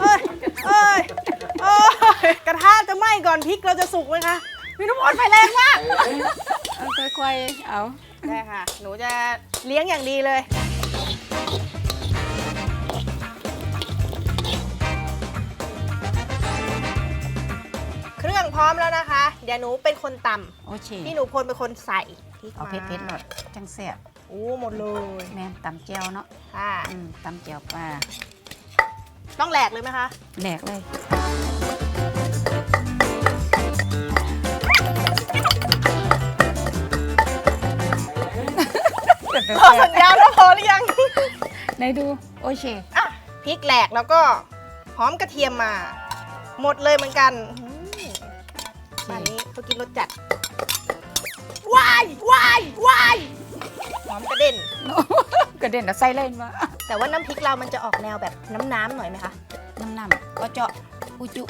เอ้ยเอ้ยเอ้ยกระทะจะไหม้ก่อนพริกเราจะสุกไหมคะพี่น้ำมนต์ไฟแรงมากเอาค่อยๆเอาได้ค่ะ หนูจะเลี้ยงอย่างดีเลยเครื่องพร้อมแล้วนะคะ เดี๋ยวหนูเป็นคนตโอเคำพี่หนูพลเป็นคนใส่พริกเอามาเผ็ดๆหน่อยจังแซ่บโอ้หมดเลยแม่นตำแจ่วเนาะค่ะ อืมตำแจ่วปลา ต้องแหลกเลยไหมคะ แหลกเลย ขอสัญญาณว่าพอหรือยัง ไหนดู โอเค อะพริกแหลกแล้วก็หอมกระเทียมมา หมดเลยเหมือนกันอืมบ้านนี้เขากินรสจัดว้ายว้ายว้ายหอมกระเด็น กระเด็นเอาใส่เลยมา แต่ว่าน้ำพริกเรามันจะออกแนวแบบน้ำน้ำๆหน่อยไหมคะ น้ำน้ำก็เจาะอุจุ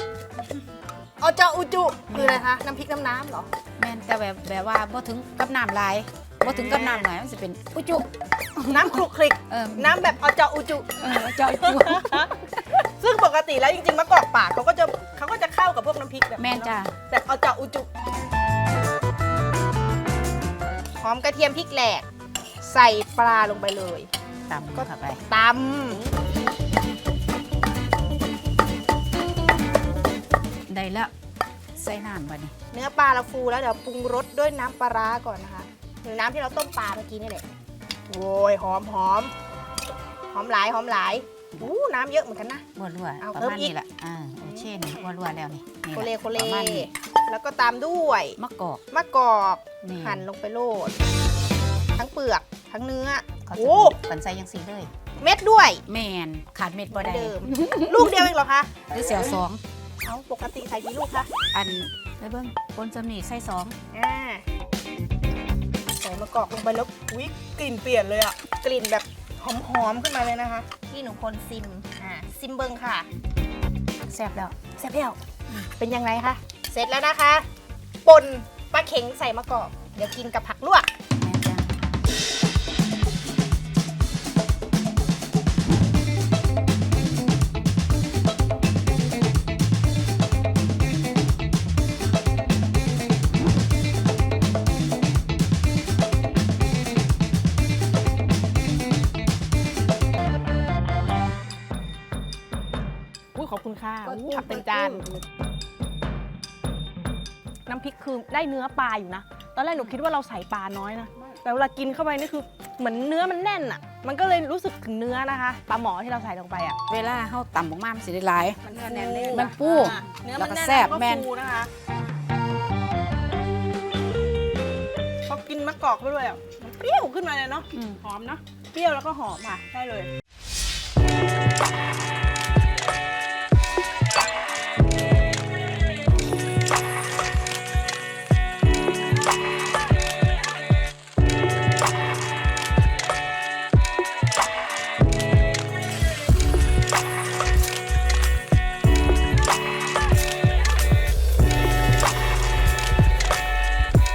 เอาเจ้าอุจุคืออะไรคะ น้ำพริกน้ำน้ำเหรอ แม่นแต่แบบแบบว่าบ่ถึงกับน้ำลายบ่ถึงกับน้ำหน่อยมันจะเป็นอุจุน้ำคลุกคลิก เออน้ำแบบเอาเจ้าอุจุ เออเจาะอุจุซึ่งปกติแล้วจริงๆมะกอกป่าเขาก็จะเขาก็จะเข้ากับพวกน้ำพริกแบบแม่นจ้าแบบเอาเจ้าอุจุ หอมกระเทียมพริกแหลก ใส่ปลาลงไปเลย ตำเข้าไปตได้แล้วใส่น้ำบัดนี้ำเนื้อปลาเราฟูแล้วเดี๋ยวปรุงรสด้วยน้ำปลาร้าก่อนนะคะหรือน้ำที่เราต้มปลาเมื่อกี้นี่แหละโอ้ยหอมหอมหอมหลายหอมหลายอู้น้ำเยอะเหมือนกันนะ บัวรัวเอาประเพิ่มมาณอีก นี้แหละอ่าโอเคนี่บัวรัวแล้วนี่นี่โคเลแหะโคเลประมาณนี้แล้วก็ตามด้วยมะกอกมะกอกนี่หั่นลงไปโลดทั้งเปลือก ทั้งเนื้อเขาจะโอ้กันใส่ยังสีเลย เม็ดด้วยแมนขาดเม็ดบ่ได้เดิม ลูกเดียวเองเหรอคะ หรือเสียวสองเอาปกติใส่กี่ลูกคะ อันแล้วเบิ้งบนสำนีใส่สองอ่าใส่มะกอกลงไปแล้วอุ๊ยกลิ่นเปลี่ยนเลยอะกลิ่นแบบหอมๆขึ้นมาเลยนะคะพี่หนูพลซิม อ่า ซิมเบิงค่ะ แซ่บแล้วแซ่บเปรี้ยวเป็นยังไงคะ เสร็จแล้วนะคะ ป่นปลาเข็งใส่มะกอก เดี๋ยวกินกับผักลวก ขอบคุณค่ะอู้ผักเป็นจาน น้ำพริกคือได้เนื้อปลาอยู่นะ ตอนแรกหนูคิดว่าเราใส่ปลาน้อยนะ แต่เวลากินเข้าไปนี่คือเหมือนเนื้อมันแน่นอะ มันก็เลยรู้สึกถึงเนื้อนะคะ ปลาหมอที่เราใส่ลงไปอะ เวลาเฮาตำออกมามันสิได้หลาย มันเนื้อแน่นมันปูเนื้อแล้มันวก็แน่นแซ่บล้วก็แม่นฟูนะคะพอกินมะกอกไปด้วยอะมันเปรี้ยวขึ้นมาเลยเนาะอืมหอมเนาะ เปรี้ยวแล้วก็หอมค่ะ ได้เลย